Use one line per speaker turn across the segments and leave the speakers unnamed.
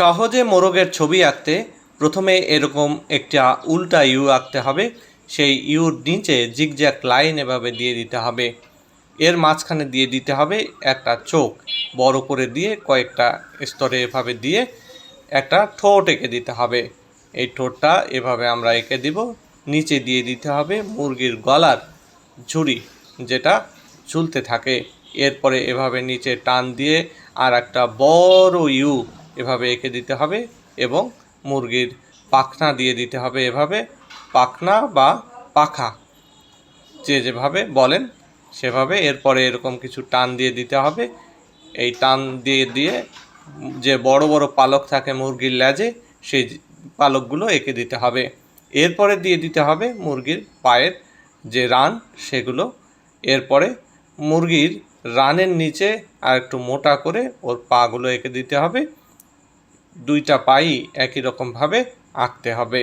সহজে মোরগের ছবি আঁকতে প্রথমে এরকম একটা উল্টা ইউ আঁকতে হবে। সেই ইউর নিচে জিগজ্যাক লাইন এভাবে দিয়ে দিতে হবে। এর মাঝখানে দিয়ে দিতে হবে একটা চোখ, বড় করে দিয়ে কয়েকটা স্তরে এভাবে দিয়ে একটা ঠোঁট এঁকে দিতে হবে। এই ঠোঁটটা এভাবে আমরা এঁকে দিব। নিচে দিয়ে দিতে হবে মুরগির গলার ঝুড়ি যেটা ঝুলতে থাকে। এরপরে এভাবে নিচে টান দিয়ে আর একটা বড় ইউ এভাবে এঁকে দিতে হবে এবং মুরগির পাখনা দিয়ে দিতে হবে এভাবে, পাখনা বা পাখা। যে যেভাবে বলেন সেভাবে এরপরে এরকম কিছু টান দিয়ে দিতে হবে। এই টান দিয়ে দিয়ে যে বড় বড় পালক থাকে মুরগির লেজে সেই পালকগুলো এঁকে দিতে হবে। এরপরে দিয়ে দিতে হবে মুরগির পায়ের যে রান, সেগুলো। এরপরে মুরগির রানের নিচে আর একটু মোটা করে ওর পাগুলো এঁকে দিতে হবে। দুইটা পাই একই রকমভাবে আঁকতে হবে।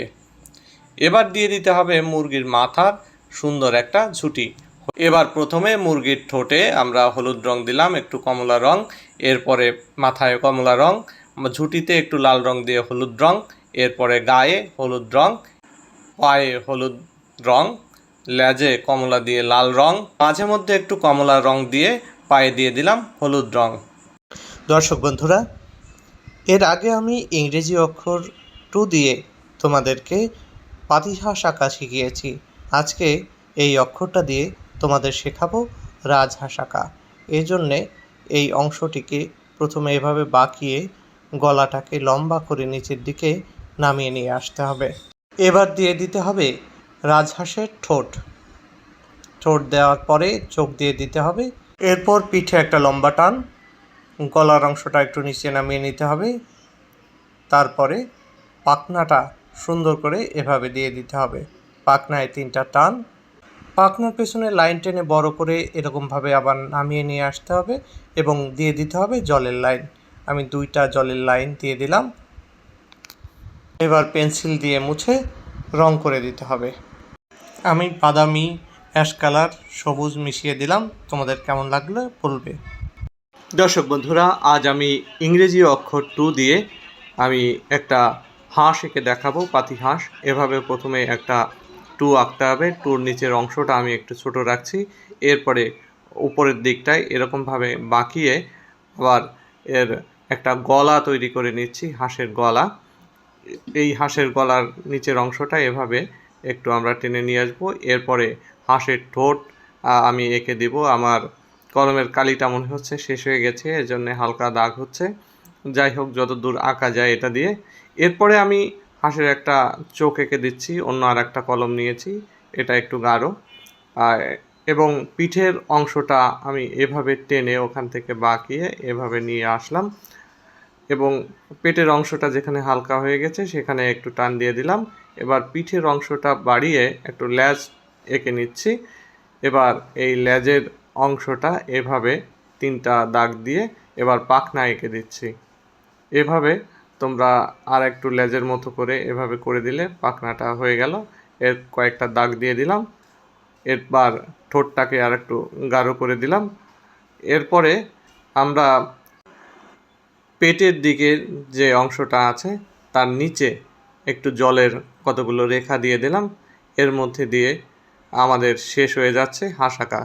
এবার দিয়ে দিতে হবে মুরগির মাথার সুন্দর একটা ঝুঁটি। এবার প্রথমে মুরগির ঠোঁটে আমরা হলুদ রং দিলাম, একটু কমলা রং, এরপরে মাথায় কমলা রং, ঝুঁটিতে একটু লাল রং দিয়ে হলুদ রং, এরপরে গায়ে হলুদ রং, পায়ে হলুদ রং, লেজে কমলা দিয়ে লাল রং, মাঝে মধ্যে একটু কমলা রং দিয়ে পায়ে দিয়ে দিলাম হলুদ রং। দর্শক বন্ধুরা এর আগে আমি ইংরেজি অক্ষর টু দিয়ে তোমাদেরকে পাতিহাস আঁকা শিখিয়েছি। আজকে এই অক্ষরটা দিয়ে তোমাদের শেখাবো রাজহাঁস আঁকা এই জন্যে এই অংশটিকে প্রথমে এভাবে বাঁকিয়ে গলাটাকে লম্বা করে নিচের দিকে নামিয়ে নিয়ে আসতে হবে। এবার দিয়ে দিতে হবে রাজহাঁসের ঠোঁট। ঠোঁট দেওয়ার পরে চোখ দিয়ে দিতে হবে। এরপর পিঠে একটা লম্বা টান। গলার অংশটা একটু নিচে নামিয়ে নিতে হবে। তারপরে পাখনাটা সুন্দর করে এভাবে দিয়ে দিতে হবে। পাখনায় তিনটা টান। পাখনার পেছনে লাইন টেনে বড় করে এরকমভাবে আবার নামিয়ে নিয়ে আসতে হবে এবং দিয়ে দিতে হবে জলের লাইন। আমি দুইটা জলের লাইন দিয়ে দিলাম। এবার পেন্সিল দিয়ে মুছে রং করে দিতে হবে। আমি বাদামি অ্যাশ কালার সবুজ মিশিয়ে দিলাম। তোমাদের কেমন লাগল বলবে। দর্শক বন্ধুরা, আজ আমি ইংরেজি অক্ষর টু দিয়ে আমি একটা হাঁস এঁকে দেখাবো, পাতি হাঁস। এভাবে প্রথমে একটা টু আঁকতে হবে, টুর নিচের অংশটা আমি একটু ছোট রাখছি। এরপরে উপরের দিকটায় এরকমভাবে বাঁকিয়ে আবার এর একটা গলা তৈরি করে নিচ্ছি, হাঁসের গলা। এই হাঁসের গলার নিচের অংশটা এভাবে একটু আমরা টেনে নিয়ে আসব। এরপরে হাঁসের ঠোঁট আমি এঁকে দিব আমার কলমের কালিটা মনে হচ্ছে শেষ হয়ে গেছে, এজন্য হালকা দাগ হচ্ছে। যাই হোক, যত দূর আঁকা যায় এটা দিয়ে। এরপরে আমি হাঁসের একটা চোখ এঁকে দিচ্ছি, অন্য আর একটা কলম নিয়েছি, এটা একটু গাঢ়। এবং পিঠের অংশটা আমি এভাবে টেনে ওখান থেকে বাঁকিয়ে এভাবে নিয়ে আসলাম। এবং পেটের অংশটা যেখানে হালকা হয়ে গেছে, সেখানে একটু টান দিয়ে দিলাম। এবার পিঠের অংশটা বাড়িয়ে একটু ল্যাজ এঁকে নিচ্ছি। এবার এই ল্যাজের অংশটা এভাবে তিনটা দাগ দিয়ে এবার পাখনা এঁকে দিচ্ছি। এভাবে তোমরা আর একটু লেজের মতো করে এভাবে করে দিলে পাখনাটা হয়ে গেল। এর কয়েকটা দাগ দিয়ে দিলাম। এরপর ঠোঁটটাকে আর একটু গাঢ় করে দিলাম। এরপরে আমরা পেটের দিকের যে অংশটা আছে, তার নিচে একটু জলের কতগুলো রেখা দিয়ে দিলাম। এর মধ্যে দিয়ে আমাদের শেষ হয়ে যাচ্ছে হাঁস আঁকা